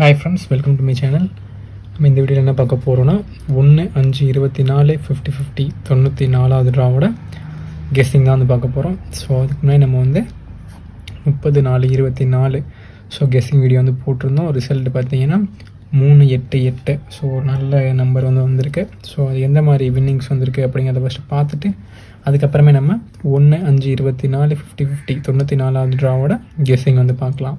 Hi friends welcome to my channel நம்ம இந்த வீடியோவில் என்ன பார்க்க போகிறோன்னா ஒன்று அஞ்சு இருபத்தி நாலு ஃபிஃப்டி ஃபிஃப்டி தொண்ணூற்றி நாலாவது ட்ராவோட கெஸ்ஸிங் தான் வந்து பார்க்க போகிறோம் ஸோ அதுக்கு முன்னாடி நம்ம வந்து முப்பது நாலு இருபத்தி நாலு. ஸோ கெஸ்ஸிங் வீடியோ வந்து போட்டிருந்தோம். ரிசல்ட் பார்த்தீங்கன்னா மூணு எட்டு எட்டு. ஸோ நல்ல நம்பர் வந்து வந்திருக்கு. ஸோ அது எந்த மாதிரி வின்னிங்ஸ் வந்திருக்கு அப்படிங்கிறத ஃபஸ்ட்டு பார்த்துட்டு அதுக்கப்புறமே நம்ம ஒன்று அஞ்சு இருபத்தி நாலு ஃபிஃப்டி ஃபிஃப்டி தொண்ணூற்றி நாலாவது ட்ராவோட கெஸ்ஸிங் வந்து பார்க்கலாம்.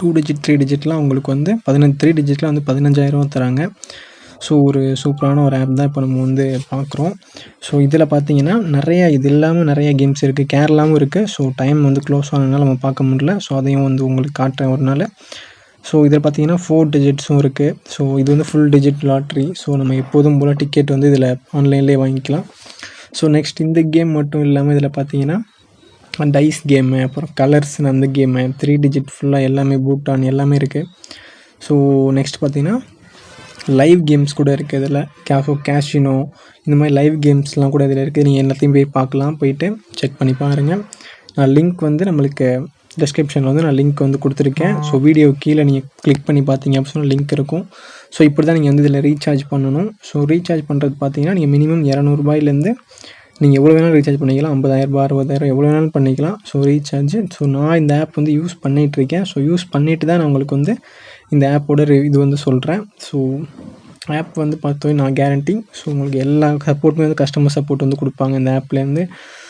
டூ டிஜிட் த்ரீ டிஜிட்லாம் உங்களுக்கு வந்து பதினஞ்சு த்ரீ டிஜிட்டில் வந்து பதினஞ்சாயிரம் தராங்க. ஸோ ஒரு சூப்பரான ஒரு ஆப் தான் இப்போ நம்ம வந்து பார்க்குறோம் ஸோ இதில் பார்த்தீங்கன்னா நிறையா இது இல்லாமல் நிறைய கேம்ஸ் இருக்குது கேரளாவும் இருக்குது ஸோ டைம் வந்து க்ளோஸ் ஆனதுனால நம்ம பார்க்க முடியல. ஸோ அதையும் வந்து உங்களுக்கு காட்டுறேன் ஒரு நாள். ஸோ இதில் பார்த்தீங்கன்னா ஃபோர் டிஜிட்ஸும் இருக்குது ஸோ இது வந்து ஃபுல் டிஜிட் லாட்ரி ஸோ நம்ம எப்போதும் போல் டிக்கெட் வந்து இதில் ஆன்லைன்லேயே வாங்கிக்கலாம். ஸோ நெக்ஸ்ட் இந்த கேம் மட்டும் இல்லாமல் இதில் பார்த்தீங்கன்னா டைஸ் கேமு அப்புறம் கலர்ஸ் அந்த கேமு த்ரீ டிஜிட் ஃபுல்லாக எல்லாமே பூட்டான் எல்லாமே இருக்குது ஸோ நெக்ஸ்ட் பார்த்தீங்கன்னா லைவ் கேம்ஸ் கூட இருக்குது இதில். கேஃபோ கேஷினோ இந்த மாதிரி லைவ் கேம்ஸ்லாம் கூட இதில் இருக்குது நீங்கள் எல்லாத்தையும் போய் பார்க்கலாம். போயிட்டு செக் பண்ணி பாருங்கள் நான் லிங்க் வந்து நம்மளுக்கு டிஸ்கிரிப்ஷனில் வந்து நான் லிங்க் வந்து கொடுத்துருக்கேன். ஸோ வீடியோ கீழே நீங்கள் கிளிக் பண்ணி பார்த்தீங்க அப்படின்னு லிங்க் இருக்கும். ஸோ இப்படி தான் நீங்கள் வந்து இதில் ரீசார்ஜ் பண்ணணும். ஸோ ரீசார்ஜ் பண்ணுறது பார்த்தீங்கன்னா நீங்கள் மினிமம் இரநூறுபாயிலேருந்து நீங்கள் எவ்வளோ வேணாலும் ரீசார்ஜ் பண்ணிக்கலாம். ஐம்பதாயிரரூபா அறுபதாயிரம் எவ்வளோ வேணாலும் பண்ணிக்கலாம். ஸோ ரீசார்ஜ் ஸோ நான் இந்த ஆப் வந்து யூஸ் பண்ணிகிட்ருக்கேன் ஸோ யூஸ் பண்ணிட்டு தான் நான் உங்களுக்கு வந்து இந்த ஆப்போட இது வந்து சொல்கிறேன் ஸோ ஆப் வந்து பார்த்தோம் நான் கேரண்டி ஸோ உங்களுக்கு எல்லா சப்போர்ட்டுமே வந்து கஸ்டமர் சப்போர்ட் வந்து கொடுப்பாங்க இந்த ஆப்லேருந்து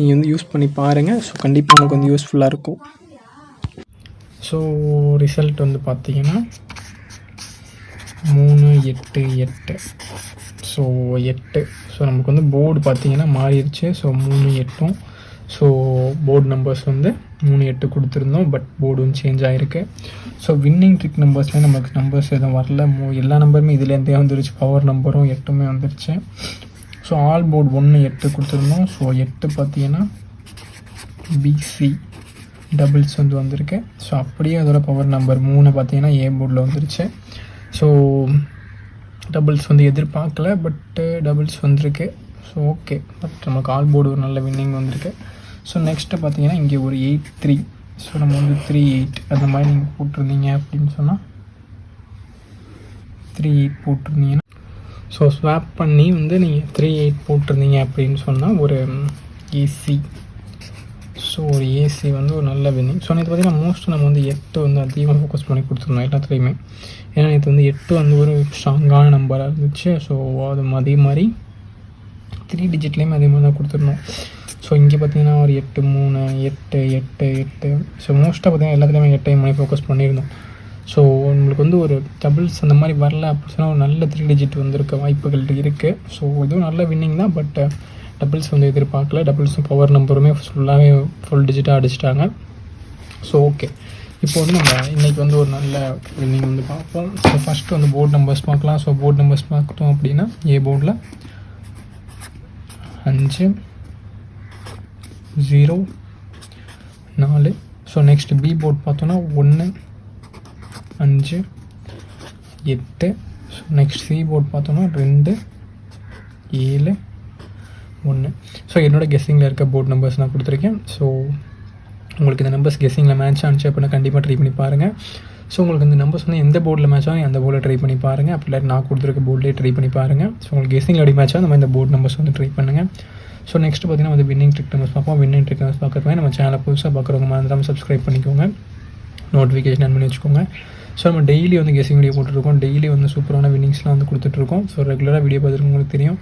நீங்கள் வந்து யூஸ் பண்ணி பாருங்கள் ஸோ கண்டிப்பாக உங்களுக்கு வந்து யூஸ்ஃபுல்லாக இருக்கும். ஸோ ரிசல்ட் வந்து பார்த்தீங்கன்னா மூணு எட்டு எட்டு. ஸோ எட்டு. ஸோ நமக்கு வந்து போர்டு பார்த்தீங்கன்னா மாறிடுச்சு. ஸோ மூணு எட்டும். ஸோ போர்டு நம்பர்ஸ் வந்து மூணு எட்டு கொடுத்துருந்தோம். பட் போர்டு வந்து சேஞ்ச் ஆகிருக்கு ஸோ வின்னிங் ட்ரிக் நம்பர்ஸ்லேயே நமக்கு நம்பர்ஸ் எதுவும் வரல. மோ எல்லா நம்பருமே இதுலேருந்தே வந்துருச்சு. பவர் நம்பரும் எட்டுமே வந்துருச்சு. ஸோ ஆல் போர்டு ஒன்று எட்டு கொடுத்துருந்தோம். ஸோ எட்டு பார்த்தீங்கன்னா பிசி டபுள்ஸ் வந்து வந்திருக்கு. ஸோ அப்படியே அதோட பவர் நம்பர் மூணு பார்த்தீங்கன்னா ஏ போர்டில் வந்துருச்சு. ஸோ டபுள்ஸ் வந்து எதிர்பார்க்கல பட்டு டபுள்ஸ் uh, வந்திருக்கு. ஸோ ஓகே பட் நமக்கு ஆல் போர்டு ஒரு நல்ல வின்னிங் வந்திருக்கு. ஸோ நெக்ஸ்ட்டு பார்த்தீங்கன்னா இங்கே ஒரு எயிட் த்ரீ ஸோ நம்ம வந்து த்ரீ எயிட் அந்த மாதிரி நீங்கள் போட்டிருந்தீங்க அப்படின்னு சொன்னால் த்ரீ எயிட் போட்டிருந்தீங்கன்னா ஸோ ஸ்வாப் பண்ணி வந்து நீங்கள் த்ரீ எயிட் போட்டிருந்தீங்க அப்படின்னு சொன்னால் ஒரு ஏசி ஸோ ஒரு ஏசி வந்து ஒரு நல்ல வின்னிங் ஸோ நேற்று பார்த்தீங்கன்னா மோஸ்ட் நம்ம வந்து எட்டு வந்து அதிகமாக ஃபோக்கஸ் பண்ணி கொடுத்துருந்தோம் எல்லாத்துலேயுமே. ஏன்னா நேற்று வந்து எட்டு வந்து ஒரு ஸ்ட்ராங்கான நம்பராக இருந்துச்சு. ஸோ அது அதே மாதிரி த்ரீ டிஜிட்லேயுமே அதே மாதிரி தான் கொடுத்துருந்தோம். ஸோ இங்கே பார்த்தீங்கன்னா ஒரு எட்டு மூணு எட்டு எட்டு எட்டு. ஸோ மோஸ்ட்டாக பார்த்தீங்கன்னா எல்லாத்துலேயுமே எட்டையும் மணி ஃபோக்கஸ் பண்ணியிருந்தோம். ஸோ உங்களுக்கு வந்து ஒரு டபுள்ஸ் அந்த மாதிரி வரல அப்படி சொன்னால் ஒரு நல்ல த்ரீ டிஜிட் வந்திருக்க வாய்ப்புகள் இருக்குது ஸோ இதுவும் நல்ல வின்னிங் தான் பட் டபுள்ஸ் uh, வந்து எதிர்பார்க்கல. டபுள்ஸும் பவர் நம்பருமே ஃபுல்லாகவே ஃபுல் டிஜிட்டாக அடிச்சிட்டாங்க. ஸோ ஓகே இப்போ வந்து நம்ம இன்றைக்கி வந்து ஒரு நல்ல வின்னிங் வந்து பார்ப்போம். ஸோ ஃபஸ்ட்டு வந்து போர்டு நம்பர்ஸ் பார்க்கலாம். ஸோ போர்டு நம்பர்ஸ் பார்த்தோம் அப்படின்னா ஏ போர்டில் அஞ்சு ஜீரோ நாலு. ஸோ நெக்ஸ்ட் பி போர்ட் பார்த்தோன்னா ஒன்று அஞ்சு எட்டு ஸோ நெக்ஸ்ட் சி போர்ட் பார்த்தோன்னா ரெண்டு ஏழு ஒன்று ஸோ என்னோடய கெஸ்ஸிங்கில் இருக்க போர்ட் நம்பர்ஸ் நான் கொடுத்துருக்கேன். ஸோ உங்களுக்கு இந்த நம்பர்ஸ் கெஸ்ஸிங்கில் மேட்ச் ஆனிச்சு அப்படின்னா கண்டிப்பாக ட்ரை பண்ணி பாருங்கள் ஸோ உங்களுக்கு இந்த நம்பர்ஸ் வந்து எந்த போர்டில் மேட்ச் ஆகும் அந்த போர்டில் ட்ரை பண்ணி பாருங்கள் அப்படி இல்லை நான் கொடுத்துருக்க போர்டிலே ட்ரை பண்ணி பாருங்கள் ஸோ உங்களுக்கு கெஸ்ஸிங்கில் அப்படி மேட்ச் ஆகும் அந்த மாதிரி இந்த போர்ட் நம்பர்ஸ் வந்து ட்ரை பண்ணுங்கள் ஸோ நெக்ஸ்ட் பார்த்தீங்கன்னா வந்து வின்னிங் ட்ரிக் நம்பர்ஸ் பார்ப்போம். வின்னிங் ட்ரிக் நம்பர்ஸ் பார்க்குறதுமே நம்ம சேனலை புதுசாக பார்க்குறவங்க மறந்துடாமல் சப்ஸ்கிரைப் பண்ணிக்கோங்க. நோட்டிஃபிகேஷன் ஆன் பண்ணி வச்சுக்கோங்க. ஸோ நம்ம டெய்லி வந்து கெஸிங் வீடியோ போட்டுருக்கோம். டெய்லி வந்து சூப்பரான வின்னிங்ஸ்லாம் வந்து கொடுத்துட்ருக்கோம் ஸோ ரெகுலராக வீடியோ பார்த்துருக்கவங்களுக்கு தெரியும்.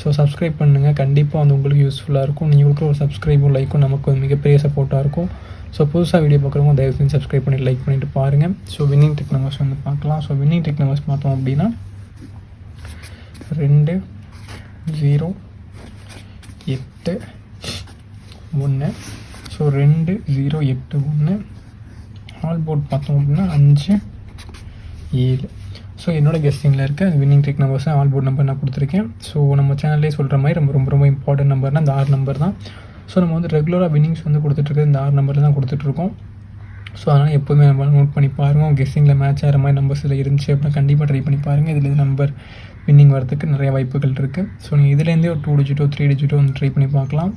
ஸோ சப்ஸ்கிரைப் பண்ணுங்கள் கண்டிப்பாக வந்து உங்களுக்கு யூஸ்ஃபுல்லாக இருக்கும். நீங்களுக்கு ஒரு சப்ஸ்கிரைபும் லைக்கும் நமக்கு வந்து மிகப்பெரிய சப்போர்ட்டாக இருக்கும். ஸோ புதுசாக வீடியோ பார்க்குறவங்க தயவு செஞ்சு சப்ஸ்கிரைப் பண்ணி லைக் பண்ணிட்டு பாருங்கள் ஸோ வின்னிங் டெக் நம்பர்ஸ் வந்து பார்க்கலாம். ஸோ வின்னிங் டெக் நம்பர்ஸ் பார்த்தோம் அப்படின்னா ரெண்டு ஜீரோ எட்டு ஒன்று ஸோ ரெண்டு ஜீரோ எட்டு ஒன்று ஆல் போர்ட் பார்த்தோம் அப்படின்னா அஞ்சு ஏழு. ஸோ என்னோடய கெஸ்டிங்கில் இருக்க winning trick numbers all board number நான் கொடுத்துருக்கேன். ஸோ நம்ம சேனல்லே சொல்கிற மாதிரி ரொம்ப ரொம்ப ரொம்ப இம்பார்ட்டன்ட் நம்பர்னால் இந்த ஆறு நம்பர் தான். ஸோ நம்ம வந்து ரெகுலராக வின்னிங்ஸ் வந்து கொடுத்துட்ருக்க இந்த ஆறு நம்பரில் தான் கொடுத்துட்ருக்கோம் ஸோ அதனால் எப்போதுமே நம்ம நோட் பண்ணி பாருங்கள் கெஸ்ஸிங்கில் மேட்ச் ஆகிற மாதிரி நம்பர்ஸ் இதில் இருந்துச்சு அப்படின்னா கண்டிப்பாக ட்ரை பண்ணி பாருங்கள் இதில் நம்பர் வின்னிங் வரதுக்கு நிறைய வாய்ப்புகள் இருக்குது ஸோ நீங்கள் இதுலேருந்தே ஒரு டூ டிஜிட்டோ த்ரீ டிஜிட்டோ வந்து ட்ரை பண்ணி பார்க்கலாம்.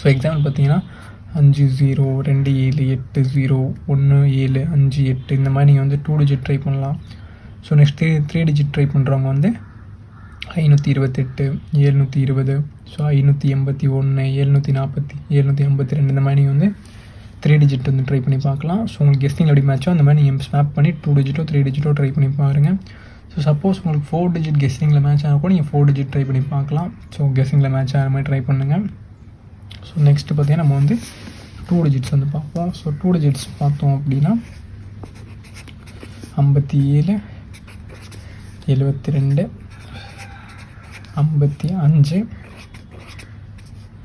ஸோ எக்ஸாம்பிள் பார்த்தீங்கன்னா அஞ்சு ஜீரோ ரெண்டு ஏழு எட்டு ஜீரோ ஒன்று ஏழு அஞ்சு எட்டு. இந்த மாதிரி நீங்கள் வந்து டூ டிஜிட் ட்ரை பண்ணலாம். So next three three digit try பண்ணுறவங்க வந்து ஐநூற்றி இருபத்தெட்டு ஏழ்நூற்றி இருபது. ஸோ ஐநூற்றி எண்பத்தி ஒன்று ஏழ்நூற்றி நாற்பத்தி ஏழ்நூற்றி ஐம்பத்தி ரெண்டு. இந்த மாதிரி நீங்கள் வந்து த்ரீ டிஜிட் வந்து ட்ரை பண்ணி பார்க்கலாம். ஸோ உங்களுக்கு கெஸ்டிங் எப்படி மேட்சோ அந்த மாதிரி நீங்கள் ஸ்னாப் பண்ணி டூ டிஜிட்டோ த்ரீ டிஜிட்டோ ட்ரை பண்ணி பாருங்கள் ஸோ சப்போஸ் உங்களுக்கு ஃபோர் டிஜிட் கெஸ்டிங்கில் மேட்ச் ஆனால் நீங்கள் ஃபோர் டிஜிட் ட்ரை பண்ணி பார்க்கலாம். ஸோ கெஸ்டிங்கில் மேட்ச் ஆகிற மாதிரி ட்ரை பண்ணுங்கள் ஸோ நெக்ஸ்ட்டு பார்த்தீங்கன்னா நம்ம வந்து டூ டிஜிட்ஸ் வந்து பார்ப்போம். ஸோ டூ டிஜிட்ஸ் பார்த்தோம் அப்படின்னா ஐம்பத்தி ஏழு எழுபத்தி ரெண்டு ஐம்பத்தி அஞ்சு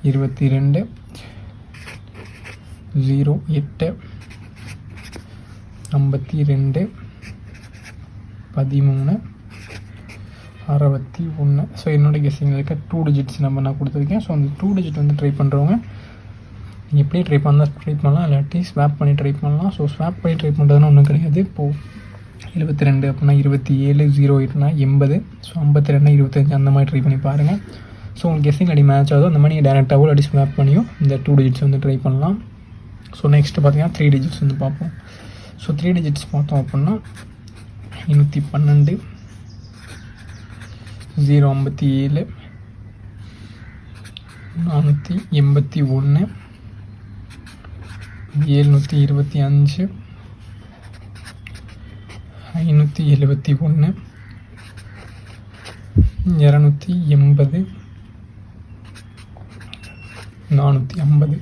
இருபத்தி ரெண்டு ஜீரோ எட்டு ஐம்பத்தி ரெண்டு பதிமூணு அறுபத்தி ஒன்று ஸோ என்னோடய கெஸ்ஸிங்கில் இருக்க டூ டிஜிட்ஸ் நம்பர் நான் கொடுத்துருக்கேன். ஸோ அந்த டூ டிஜிட் வந்து ட்ரை பண்ணுறவங்க நீங்கள் எப்படி ட்ரை பண்ணால் ட்ரை பண்ணலாம். இல்லாட்டி ஸ்வாப் பண்ணி ட்ரை பண்ணலாம். ஸோ ஸ்வாப் பண்ணி ட்ரை பண்ணுறதுன்னு ஒன்றும் கிடையாது. இப்போது எழுபத்தி ரெண்டு அப்படின்னா இருபத்தி ஏழு ஜீரோ எட்டுனா எண்பது. ஸோ ஐம்பத்தி ரெண்டு இருபத்தஞ்சி. அந்த மாதிரி ட்ரை பண்ணி பாருங்கள் ஸோ உங்களுக்கு கெஸ்ஸிங் அடி மேட்ச் ஆகுதோ அந்த மாதிரி நீங்கள் டேரெக்டாகவோ அடி ஸ்வாப் பண்ணியும் இந்த டூ டிஜிட்ஸ் வந்து ட்ரை பண்ணலாம். ஸோ நெக்ஸ்ட்டு பார்த்தீங்கன்னா த்ரீ டிஜிட்ஸ் வந்து பார்ப்போம். ஸோ த்ரீ டிஜிட்ஸ் பார்த்தோம் அப்படின்னா ஐநூற்றி பன்னெண்டு. ஜீரோ ஐம்பத்தி ஏழு நானூற்றி எண்பத்தி ஒன்று ஏழ்நூற்றி இருபத்தி அஞ்சு ஐநூற்றி எழுபத்தி ஒன்று இரநூத்தி எண்பது நானூற்றி ஐம்பது.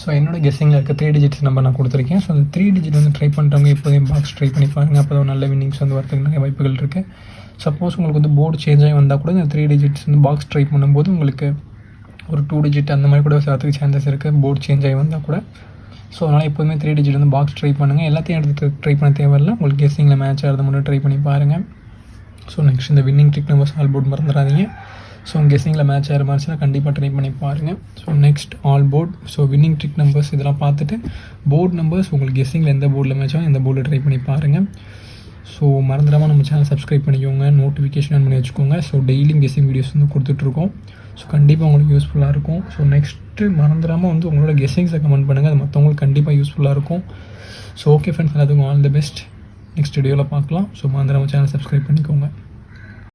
ஸோ என்னோட கெஸ்ஸிங்கில் இருக்க த்ரீ டிஜிட்ஸ் நம்பர் நான் கொடுத்துருக்கேன். ஸோ அந்த த்ரீ டிஜிட் வந்து ட்ரை பண்ணுறவங்க எப்போதையும் பாக்ஸ் ட்ரை பண்ணி பாருங்கள் அப்போ தான் நல்ல வின்னிங்ஸ் வந்து வரதுக்கு நிறைய வாய்ப்புகள் இருக்குது சப்போஸ் உங்களுக்கு வந்து போர்டு சேஞ்ச் ஆகி வந்தால் கூட இந்த த்ரீ டிஜிட்ஸ் வந்து பாக்ஸ் ட்ரை பண்ணும்போது உங்களுக்கு ஒரு டூ டிஜிட் அந்த மாதிரி கூட வரதுக்கு சான்சஸ் இருக்குது போர்டு சேஞ்ச் ஆகி வந்தால் கூட. ஸோ அதனால் எப்போதுமே த்ரீ டிஜிட் வந்து பாக்ஸ் ட்ரை பண்ணுங்கள் எல்லாத்தையும் எடுத்து ட்ரை பண்ண தேவையில்லை. உங்களுக்கு கெஸ்ஸிங்கில் மேட்ச் ஆகிறத மட்டும் ட்ரை பண்ணி பாருங்கள் ஸோ நெக்ஸ்ட் இந்த வின்னிங் ட்ரிக் நம்பர் சால் போர்ட் மறந்துடாதீங்க. ஸோ கெஸ்ஸிங்கில் மேட்ச் ஆகிற மாதிரிச்சுன்னா கண்டிப்பாக ட்ரை பண்ணி பாருங்கள் so next all board so winning trick numbers இதெல்லாம் பார்த்துட்டு போர்ட் நம்பர்ஸ் உங்களுக்கு கெஸ்ஸிங்கில் எந்த போர்டில் மேட்ச் ஆகும் எந்த போர்டில் ட்ரை பண்ணி பாருங்கள் ஸோ மறந்துடாமல் நம்ம சேனல் சப்ஸ்கிரைப் பண்ணிக்கோங்க. நோட்டிஃபிகேஷன் ஆன் பண்ணி வச்சுக்கோங்க. ஸோ டெய்லியும் கெஸ்ஸிங் வீடியோஸ் வந்து கொடுத்துட்ருக்கோம். ஸோ கண்டிப்பாக உங்களுக்கு யூஸ்ஃபுல்லாக இருக்கும். ஸோ நெக்ஸ்ட்டு மறந்துடாமல் வந்து உங்களோட கெஸ்ஸிங்ஸை கமெண்ட் பண்ணுங்கள் அது மற்றவங்களுக்கு கண்டிப்பாக யூஸ்ஃபுல்லாக இருக்கும். ஸோ ஓகே ஃப்ரெண்ட்ஸ் எல்லாத்துக்கும் ஆல் தி பெஸ்ட் நெக்ஸ்ட் வீடியோவில் பார்க்கலாம். ஸோ மறந்துடாமல் சேனல் சப்ஸ்கிரைப் பண்ணிக்கோங்க.